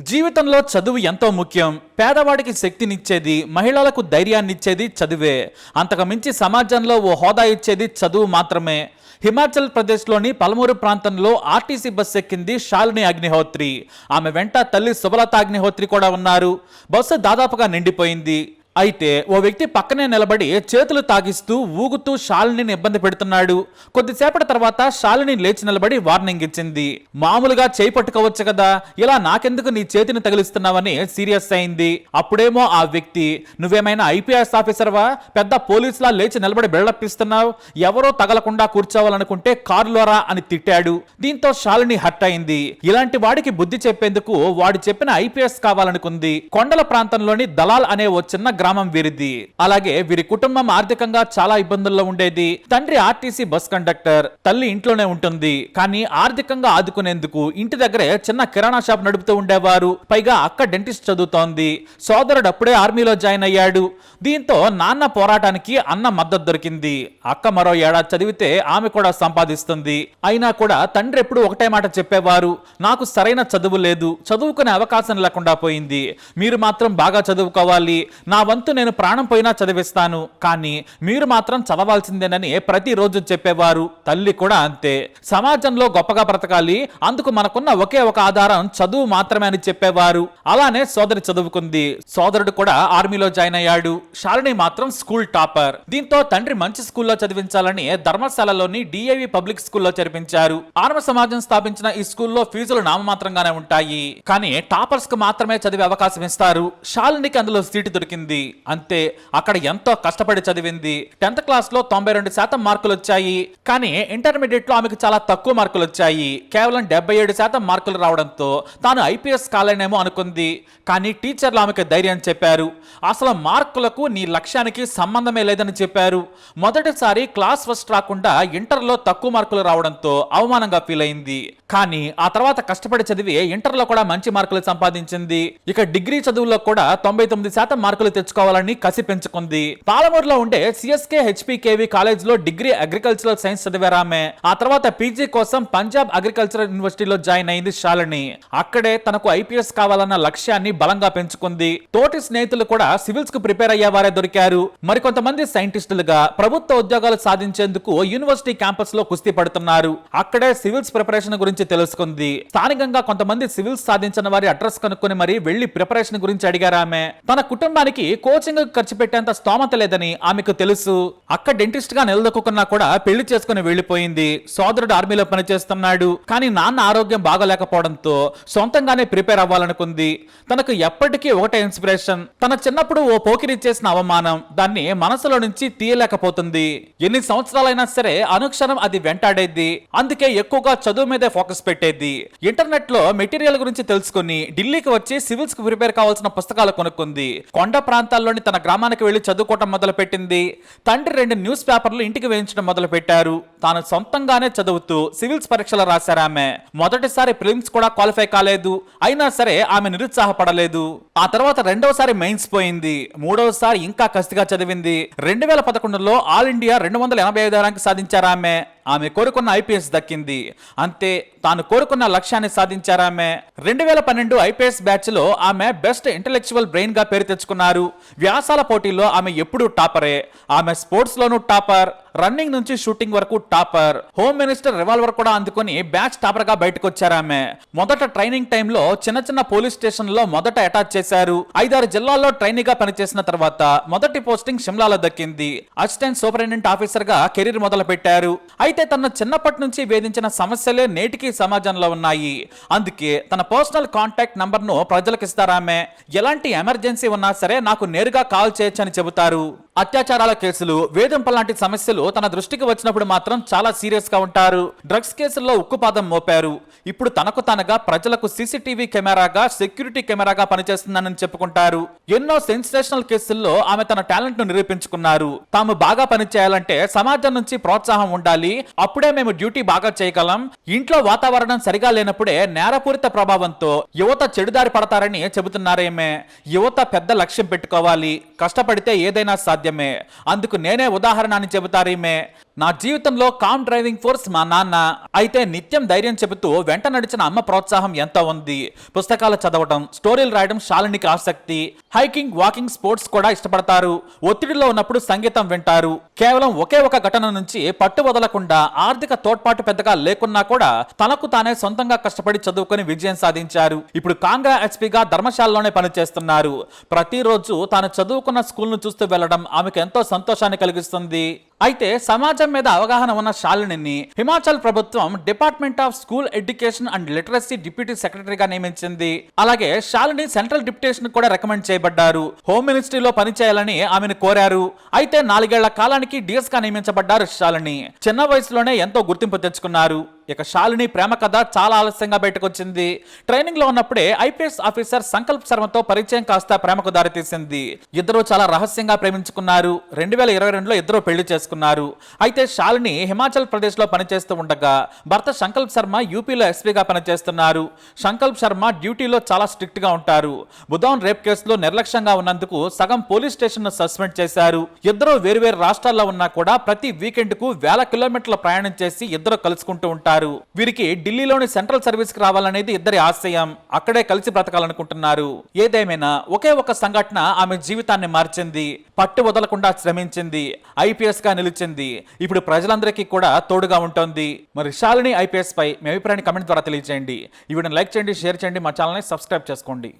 జీవితంలో చదువు ఎంతో ముఖ్యం. పేదవాడికి శక్తినిచ్చేది మహిళలకు ధైర్యాన్నిచ్చేది చదువే. అంతకు మించి సమాజంలో ఓ హోదా ఇచ్చేది చదువు మాత్రమే. హిమాచల్ ప్రదేశ్లోని పలమూరు ప్రాంతంలో ఆర్టీసీ బస్ ఎక్కింది శాలిని అగ్నిహోత్రి. ఆమె వెంట తల్లి సుబలత అగ్నిహోత్రి కూడా ఉన్నారు. బస్సు దాదాపుగా నిండిపోయింది. అయితే ఓ వ్యక్తి పక్కనే నిలబడి చేతులు తాగిస్తూ ఊగుతూ శాలినిని ఇబ్బంది పెడుతున్నాడు. కొద్దిసేపటి తర్వాత శాలిని లేచి నిలబడి వార్నింగ్ ఇచ్చింది. మామూలుగా చేయి పట్టుకోవచ్చు కదా ఇలా నాకెందుకు నీ చేతిని తగిలిస్తున్నావని సీరియస్ అయింది. అప్పుడేమో ఆ వ్యక్తి నువ్వేమైనా ఐపీఎస్ ఆఫీసర్వా? పెద్ద పోలీసులా లేచి నిలబడి బెళ్ళప్పిస్తున్నావు? ఎవరో తగలకుండా కూర్చోవాలనుకుంటే కారులోరా? అని తిట్టాడు. దీంతో శాలిని హర్ట్ అయింది. ఇలాంటి వాడికి బుద్ధి చెప్పేందుకు వాడు చెప్పిన ఐపీఎస్ కావాలనుకుంది. కొండల ప్రాంతంలోని దలాల్ అనే ఓ చిన్న గ్రామం వీరిది. అలాగే వీరి కుటుంబం ఆర్థికంగా చాలా ఇబ్బందుల్లో ఉండేది. తండ్రి ఆర్టీసీ బస్ కండక్టర్ తల్లి ఇంట్లోనే ఉంటుంది. కానీ ఆర్థికంగా ఆదుకునేందుకు ఇంటి దగ్గరే చిన్న కిరాణా షాప్ నడుపుతూ ఉండేవారు. పైగా అక్క డెంటిస్ట్ చదువుతోంది. సోదరుడు అప్పుడే ఆర్మీలో జాయిన్ అయ్యాడు. దీంతో నాన్న పోరాటానికి అన్న మద్దతు దొరికింది. అక్క మరో ఏడాది చదివితే ఆమె కూడా సంపాదిస్తుంది. అయినా కూడా తండ్రి ఎప్పుడు ఒకటే మాట చెప్పేవారు. నాకు సరైన చదువు లేదు. చదువుకునే అవకాశం లేకుండా పోయింది. మీరు మాత్రం బాగా చదువుకోవాలి. నా వంతు నేను ప్రాణం పోయినా చదివిస్తాను కానీ మీరు మాత్రం చదవాల్సిందేనని ప్రతిరోజు చెప్పేవారు. తల్లి కూడా అంతే. సమాజంలో గొప్పగా బ్రతకాలి అందుకు మనకున్న ఒకే ఒక ఆధారం చదువు మాత్రమే అని చెప్పేవారు. అలానే సోదరి చదువుకుంది. సోదరుడు కూడా ఆర్మీలో జాయిన్ అయ్యాడు. శాలిని మాత్రం స్కూల్ టాపర్. దీంతో తండ్రి మంచి స్కూల్లో చదివించాలని ధర్మశాలలోని డిఏవి పబ్లిక్ స్కూల్లో చేర్పించారు. ఆర్మ సమాజం స్థాపించిన ఈ స్కూల్లో ఫీజులు నామమాత్రంగానే ఉంటాయి. కానీ టాపర్స్కు మాత్రమే చదివే అవకాశం ఇస్తారు. శాలినికి అందులో సీటు దొరికింది. అంతే అక్కడ ఎంతో కష్టపడి చదివింది. టెన్త్ క్లాస్లో తొంభై రెండు శాతం మార్కులు వచ్చాయి. కానీ ఇంటర్మీడియట్లో ఆమెకు చాలా తక్కువ మార్కులు వచ్చాయి. కేవలం డెబ్బై ఏడు శాతం మార్కులు రావడంతో తాను ఐపీఎస్ కాలేనేమో అనుకుంది. కానీ టీచర్లు ఆమెకు ధైర్యం చెప్పారు. అసలు మార్కులకు నీ లక్ష్యానికి సంబంధమే లేదని చెప్పారు. మొదటిసారి క్లాస్ ఫస్ట్ రాకుండా ఇంటర్లో తక్కువ మార్కులు రావడంతో అవమానంగా ఫీల్ అయింది. కానీ ఆ తర్వాత కష్టపడి చదివి ఇంటర్లో కూడా మంచి మార్కులు సంపాదించింది. ఇక డిగ్రీ చదువుల్లో కూడా తొంభై తొమ్మిది శాతం మార్కులు తెచ్చుకోవాలని కసి పెంచుకుంది. పాలమూరులో ఉండే సిఎస్కే హెచ్పికేవి కాలేజ్లో డిగ్రీ అగ్రికల్చరల్ సైన్స్ చదివారామె ఆ తర్వాత పీజీ కోసం పంజాబ్ అగ్రికల్చరల్ యూనివర్సిటీలో జాయిన్ అయింది శాలిని. అక్కడే తనకు ఐపీఎస్ కావాలన్న లక్ష్యాన్ని బలంగా పెంచుకుంది. తోటి స్నేహితులు కూడా సివిల్స్కు ప్రిపేర్ అయ్యేవారే దొరికారు. మరికొంతమంది సైంటిస్టులుగా ప్రభుత్వ ఉద్యోగాలు సాధించేందుకు యూనివర్సిటీ క్యాంపస్లో కుస్తీ పడుతున్నారు. అక్కడే సివిల్స్ ప్రిపరేషన్ గురించి తెలుసుకుంది. స్థానికంగా కొంతమంది సివిల్స్ సాధించిన వారి అడ్రస్ కనుక్కొని మరి వెళ్ళి ప్రిపరేషన్ గురించి అడిగారామె తన కుటుంబానికి కోచింగ్ ఖర్చు పెట్టేంత స్తోమత లేదని ఆమెకు తెలుసు. అక్క డెంటిస్ట్గా నిలదొక్కున్నా కూడా పెళ్ళి చేసుకుని వెళ్ళిపోయింది సోదరుడు ఆర్మీలో పనిచేస్తున్నాడు. కానీ నాన్న ఆరోగ్యం బాగోలేకపోవడంతో సొంతంగానే ప్రిపేర్ అవ్వాలనుకుంది. తనకు ఎప్పటికీ ఒకటే ఇన్స్పిరేషన్ తన చిన్నప్పుడు ఓ పోకిరి చేసిన అవమానం దాన్ని మనసులో నుంచి తీయలేకపోతుంది. ఎన్ని సంవత్సరాలైనా సరే అనుక్షణం అది వెంటాడేది. అందుకే ఎక్కువగా చదువు మీదే ఫోకస్ పెట్టేది. ఇంటర్నెట్లో మెటీరియల్ గురించి తెలుసుకుని ఢిల్లీకి వచ్చి సివిల్స్కు ప్రిపేర్ కావాల్సిన పుస్తకాలు కొనుక్కుంది. కొండ ప్రాంతాల్లోని తన గ్రామానికి వెళ్ళి చదువుకోవటం మొదలుపెట్టింది. తండ్రి రెండు న్యూస్ పేపర్లు ఇంటికి వేయించడం మొదలుపెట్టారు. తాను సొంతంగానే చదువుతూ సివిల్స్ పరీక్షలు రాశారు ఆమె. మొదటిసారి ప్రిలిమ్స్ కూడా క్వాలిఫై కాలేదు. అయినా సరే ఆమె నిరుత్సాహపడలేదు. ఆ తర్వాత రెండవసారి మెయిన్స్ పోయింది. మూడవసారి ఇంకా కసిగా చదివింది. రెండు వేల పదకొండులో ఆల్ ఇండియా రెండు వందల ఎనభై ఐదు ర్యాంక్ సాధించారు ఆమె. ఆమె కోరుకున్న ఐపీఎస్ దక్కింది. అంతే తాను కోరుకున్న లక్ష్యాన్ని సాధించారామె రెండు వేల పన్నెండు ఐపీఎస్ బ్యాచ్లో ఆమె బెస్ట్ ఇంటలెక్చువల్ బ్రెయిన్గా పేరు తెచ్చుకున్నారు. వ్యాసాల పోటీల్లో ఆమె ఎప్పుడూ టాపరే. ఆమె స్పోర్ట్స్ లోనూ టాపర్. రన్నింగ్ నుంచి షూటింగ్ వరకు టాపర్. హోమ్ మినిస్టర్ రివాల్వర్ కూడా అందుకొని బ్యాచ్ టాపర్గా బయటకు వచ్చారు ఆమె. మొదట ట్రైనింగ్ టైంలో చిన్న చిన్న పోలీస్ స్టేషన్లో మొదట అటాచ్ చేశారు. ఐదారు జిల్లాల్లో ట్రైనింగ్గా పనిచేసిన తర్వాత మొదటి పోస్టింగ్ షిమ్లాలో దక్కింది. అసిస్టెంట్ సూపరింటెండెంట్ ఆఫీసర్గా కెరీర్ మొదలు పెట్టారు అయితే తన చిన్నప్పటి నుంచి వేధించిన సమస్యలే నేటికి సమాజంలో ఉన్నాయి. అందుకే తన పర్సనల్ కాంటాక్ట్ నంబర్ను ప్రజలకు ఇస్తారామె. ఎలాంటి ఎమర్జెన్సీ ఉన్నా సరే నాకు నేరుగా కాల్ చేయొచ్చని చెబుతారు. అత్యాచారాల కేసులు వేధింపుల లాంటి సమస్యలు తన దృష్టికి వచ్చినప్పుడు మాత్రం చాలా సీరియస్గా ఉంటారు. డ్రగ్స్ కేసుల్లో ఉక్కుపాదం మోపారు. ఇప్పుడు తనకు తనగా ప్రజలకు సీసీటీవీ కెమెరాగా సెక్యూరిటీ కెమెరాగా పనిచేస్తుందని చెప్పుకుంటారు. ఎన్నో సెన్సేషనల్ కేసుల్లో ఆమె తన టాలెంట్ను నిరూపించుకున్నారు. తాము బాగా పనిచేయాలంటే సమాజం నుంచి ప్రోత్సాహం ఉండాలి. అప్పుడే మేము డ్యూటీ బాగా చేయగలం. ఇంట్లో వాతావరణం సరిగా లేనప్పుడే నేరపూరిత ప్రభావంతో యువత చెడుదారి పడతారని చెబుతున్నారేమే. యువత పెద్ద లక్ష్యం పెట్టుకోవాలి. కష్టపడితే ఏదైనా సాధ్యమే. అందుకు నేనే ఉదాహరణ అని చెబుతారేమే. నా జీవితంలో కామ్ డ్రైవింగ్ ఫోర్స్ మా నాన్న. అయితే నిత్యం ధైర్యం చెబుతూ వెంట నడిచిన అమ్మ ప్రోత్సాహం ఎంతో ఉంది? పుస్తకాలు చదవడం స్టోరీలు రాయడం శాలినికి ఆసక్తి. హైకింగ్ వాకింగ్ స్పోర్ట్స్ కూడా ఇష్టపడతారు. ఒత్తిడిలో ఉన్నప్పుడు సంగీతం వింటారు. కేవలం ఒకే ఒక ఘటన నుంచి పట్టు వదలకుండా ఆర్థిక తోడ్పాటు పెద్దగా లేకున్నా కూడా తనకు తానే సొంతంగా కష్టపడి చదువుకొని విజయం సాధించారు. ఇప్పుడు కాంగ్రా ఎస్పీగా ధర్మశాలలోనే పనిచేస్తున్నారు. ప్రతిరోజు తాను చదువుకున్న స్కూల్ను చూస్తూ వెళ్ళడం ఆమెకు ఎంతో సంతోషాన్ని కలిగిస్తుంది. అయితే సమాజం మీద అవగాహన ఉన్న శాలినిని హిమాచల్ ప్రభుత్వం department of school education and literacy deputy సెక్రటరీగా నియమించింది. అలాగే శాలిని సెంట్రల్ డిప్యూటేషన్ కూడా రికమెండ్ చేయబడ్డారు. హోమ్ మినిస్ట్రీలో పనిచేయాలని ఆమెను కోరారు. అయితే నాలుగేళ్ళ కాలానికి డిఎస్గా నియమించబడ్డారు శాలిని చిన్న వయసులోనే ఎంతో గుర్తింపు తెచ్చుకున్నారు. ఇక శాలిని ప్రేమ కథ చాలా ఆలస్యంగా బయటకు వచ్చింది ట్రైనింగ్లో ఉన్నప్పుడే ఐపీఎస్ ఆఫీసర్ సంకల్ప్ శర్మతో పరిచయం కాస్త ప్రేమకు దారితీసింది. ఇద్దరు చాలా రహస్యంగా ప్రేమించుకున్నారు. రెండు వేల ఇరవై రెండులో ఇద్దరు పెళ్ళి చేసుకున్నారు. అయితే శాలిని హిమాచల్ ప్రదేశ్లో పనిచేస్తూ ఉండగా భర్త సంకల్ప్ శర్మ యూపీలో ఎస్పీగా పనిచేస్తున్నారు. సంకల్ప్ శర్మ డ్యూటీలో చాలా స్ట్రిక్ట్గా ఉంటారు. బుధవన్ రేప్ కేసులో నిర్లక్ష్యంగా ఉన్నందుకు సగం పోలీస్ స్టేషన్ సస్పెండ్ చేశారు. ఇద్దరు వేరువేరు రాష్ట్రాల్లో ఉన్నా కూడా ప్రతి వీకెండ్కు వేల కిలోమీటర్ల ప్రయాణం చేసి ఇద్దరు కలుసుకుంటూ ఉంటారు. వీరికి ఢిల్లీలోని సెంట్రల్ సర్వీస్కి రావాలనేది ఇద్దరి ఆశయం. అక్కడే కలిసి బ్రతకాలనుకుంటున్నారు. ఏదేమైనా ఒకే ఒక సంఘటన ఆమె జీవితాన్ని మార్చింది. పట్టు వదలకుండా శ్రమించింది. ఐపీఎస్గా నిలిచింది. ఇప్పుడు ప్రజలందరికీ కూడా తోడుగా ఉంటుంది. మరి శాలిని ఐపీఎస్ పై మీ అభిప్రాయాన్ని కమెంట్ ద్వారా తెలియజేయండి ఈ వీడియోని లైక్ చేయండి షేర్ చేయండి మా ఛానల్ని సబ్స్క్రైబ్ చేసుకోండి.